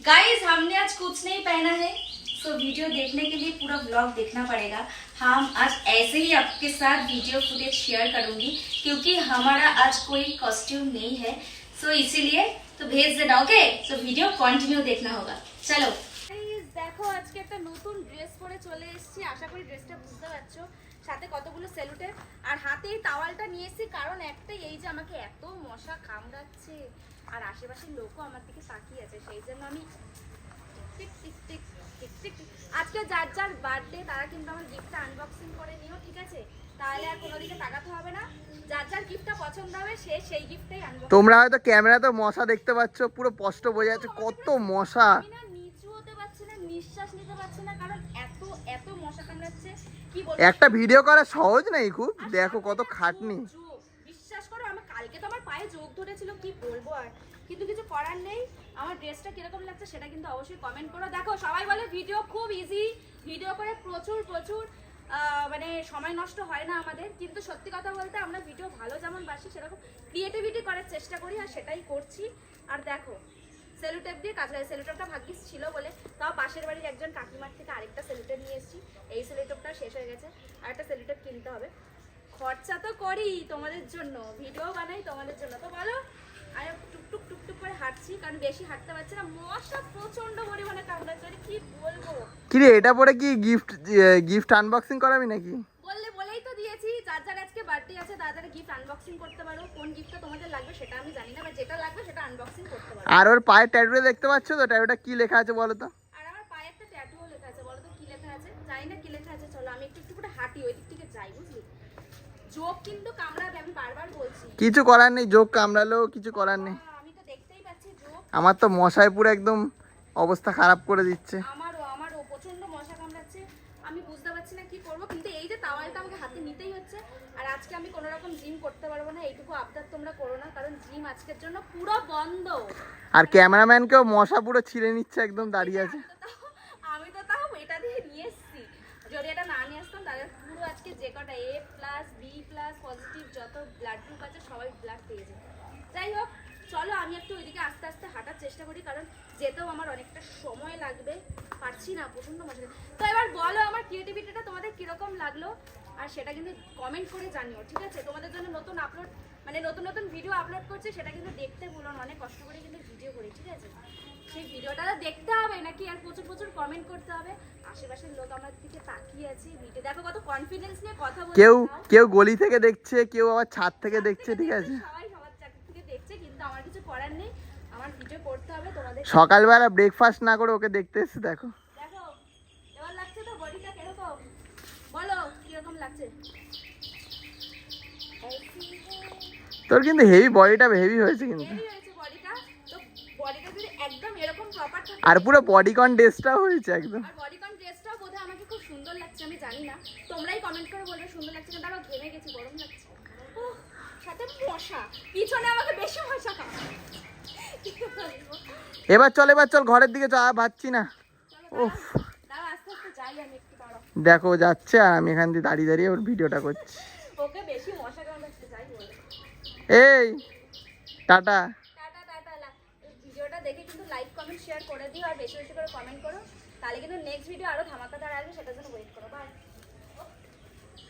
Guys हमने आज कुछ नहीं पहना है सो वीडियो देखने के लिए पूरा ब्लॉग देखना पड़ेगा हम आज ऐसे ही आपके साथ वीडियो फुटेज शेयर करूंगी क्योंकि हमारा आज कोई कॉस्ट्यूम नहीं है सो इसीलिए तो भेज देना ओके तो वीडियो कंटिन्यू देखना होगा चलो Guys, দেখো আজকে একটা নতুন ড্রেস পরে চলে এসেছি আশা করি ড্রেসটা বুঝতে পারছো সাথে কতগুলো সেলুটে আর হাতে এই টাওয়ালটা নিয়ে এসেছি কারণ একটাই এই যে আমাকে এত মশা কামড়াচ্ছে আর আশেপাশের লোকও আমার দিকে তাকিয়ে আছে সেই জন্য আমি। আজকে যার যার বার্থডে তারা কিন্তু আমার গিফটটা আনবক্সিং করে নিও ঠিক আছে? তাহলে আর কোনো দিকে তাকাতে হবে না। যার যার গিফটটা পছন্দ হবে সে সেই গিফটটাই তোমরা হয়তো ক্যামেরাতে মশা দেখতে পাচ্ছ পুরো স্পষ্ট বোঝা যাচ্ছে কত মশা। নিচু হতে পারছি না নিঃশ্বাস নিতে পারছি না কারণ এত এত মশা কামড়াচ্ছে। কি একটা ভিডিও করা সহজ নেই খুব? দেখো কত খাটনি। বিশ্বাস করো আমার কালকে তো আমার পায়ে যোগ ধরেছিল কি বলব আর? কিন্তু কিছু করার নেই। আমার ড্রেসটা কীরকম লাগছে সেটা কিন্তু অবশ্যই কমেন্ট করো। দেখো, সবাই বলে ভিডিও খুব ইজি ভিডিও করে প্রচুর প্রচুর মানে সময় নষ্ট হয় না আমাদের। কিন্তু সত্যি কথা বলতে আমরা ভিডিও ভালো যেমন বাসি, সেরকম ক্রিয়েটিভিটি করার চেষ্টা করি আর সেটাই করছি। আর দেখো সেলুটেপ দিয়ে কাজ হয়। সেলুটেপটা ভাগ্যিস ছিল বলে তাও পাশের বাড়ির একজন কাকিমার থেকে আরেকটা সেলুটেপ নিয়ে এসেছি। এই সেলুটেপটা শেষ হয়ে গেছে। আর একটা সেলুটেপ কিনতে হবে। খরচা তো করি তোমাদের জন্য। ভিডিও বানাই তোমাদের জন্য। তো বলো আমি টুকটুক টুকটুক করে হাঁটছি কারণ বেশি হাঁটতে পারছি না। মশা প্রচণ্ড পরিমাণে কামড়াচ্ছে আরে কি বলব? কিরে এটা পরে কি গিফট গিফট আনবক্সিং করাবি নাকি? বললে বলেই তো দিয়েছি। যার যার আজকে বার্থডে আছে তার যারা গিফট আনবক্সিং করতে পারো। কোন গিফটটা তোমাদের লাগবে সেটা আমি জানি না বা যেটা লাগবে সেটা আনবক্সিং করতে পারো। আর ওর পায়ের ট্যাটুটা দেখতে পাচ্ছ তো? ট্যাটুটা কি লেখা আছে বলো তো? আর আমার পায়ে একটা ট্যাটুও লেখা আছে বলো তো কি লেখা আছে? জানি না কি লেখা আছে চলো আমি একটু একটু করে হাঁটি ওই দিক থেকে যাই বুঝলি? চোখ কিন্তু কামড়াবে আমি বারবার বলছি। কিছু করার নেই যোগ কামড়ালেও কিছু করার নেই আহ, আমি তো দেখতেই পাচ্ছি চোখ আমার তো মশায় পুরো একদম অবস্থা খারাপ করে দিচ্ছে। আমারও আমারও প্রচণ্ড মশা কামড়াচ্ছে। আমি বুঝতে পারছি না কি করব কিন্তু এই যে তাওয়ালটা আমাকে হাতে নিতেই হচ্ছে। আর আজকে আমি কোনো রকম জিম করতে পারব না এইটুকু আবদার তোমরা করো না কারণ জিম আজকের জন্য পুরো বন্ধ। আর ক্যামেরাম্যানকেও মশা পুরো ছিঁড়ে নিচ্ছে একদম দাঁড়িয়ে আছে। আমি তো তাও- এটা দিয়ে নিয়ে এসেছি। যদি এটা না নিয়ে আসতাম তাহলে পুরো আজকে যে কটা A plus B plus positive যত ব্লাড গ্রুপ আছে সবাই ব্লাড পেয়ে যাবে যাই হোক চলো আমি একটু ওইদিকে আস্তে আস্তে হাঁটার চেষ্টা করি কারণ যেতেও আমার অনেকটা সময় লাগবে। পারছি না প্রচণ্ড মজা তো এবার বলো আমার ক্রিয়েটিভিটিটা তোমাদের কীরকম লাগল? আর সেটা কিন্তু কমেন্ট করে জানিও ঠিক আছে? তোমাদের জন্য নতুন আপলোড মানে নতুন নতুন ভিডিও আপলোড করছে সেটা কিন্তু দেখতে ভুলো না অনেক কষ্ট করে কিন্তু ভিডিও করি ঠিক আছে? সেই ভিডিওটা তো দেখতে হবে নাকি? আর প্রচুর প্রচুর কমেন্ট করতে হবে। আশেপাশের লোক আমার দিকে তাকিয়ে আছে ভিডিও দেখো কত কনফিডেন্স নিয়ে কথা বলছে কেউ কেউ গলি থেকে দেখছে কেউ আবার ছাদ থেকে দেখছে ঠিক আছে সবাই সবার চাকরি থেকে দেখছে কিন্তু আমার কিছু করার নেই। আমার ভিডিও করতে হবে তোমাদের সকালবেলা ব্রেকফাস্ট না করে ওকে দেখতে এসছে দেখো। দেখো এবার লাগছে তো বডিটা কীরকম? বলো কীরকম লাগছে? তোর কিন্তু হেভি বডিটা হেভি হয়েছে কিন্তু। আর পুরো বডিকন ড্রেসটাও হয়েছে একদম। আর বডিকন ড্রেসটাও বোধহয় আমাকে খুব সুন্দর লাগছে আমি জানি না। তোমরাই কমেন্ট করে বলবে সুন্দর লাগছে ঘেমে গেছি গরম লাগছে। সাথে মশা। পিছনে আমাকে বেশি মশা এবার চল এবার চল ঘরের দিকে চল পাচ্ছি না দাঁড়াও। দেখো যাচ্ছে আর আমি এখান দিয়ে দাঁড়িয়ে দাঁড়িয়ে ওর ভিডিওটা করছি। এই টাটা। দেখে কিন্তু লাইক কমেন্ট শেয়ার করে দিও আর বেশি বেশি করে কমেন্ট করো। তাহলে কিন্তু নেক্সট ভিডিও আরও ধামাকাদার আসবে সেটার জন্য ওয়েট করো বাই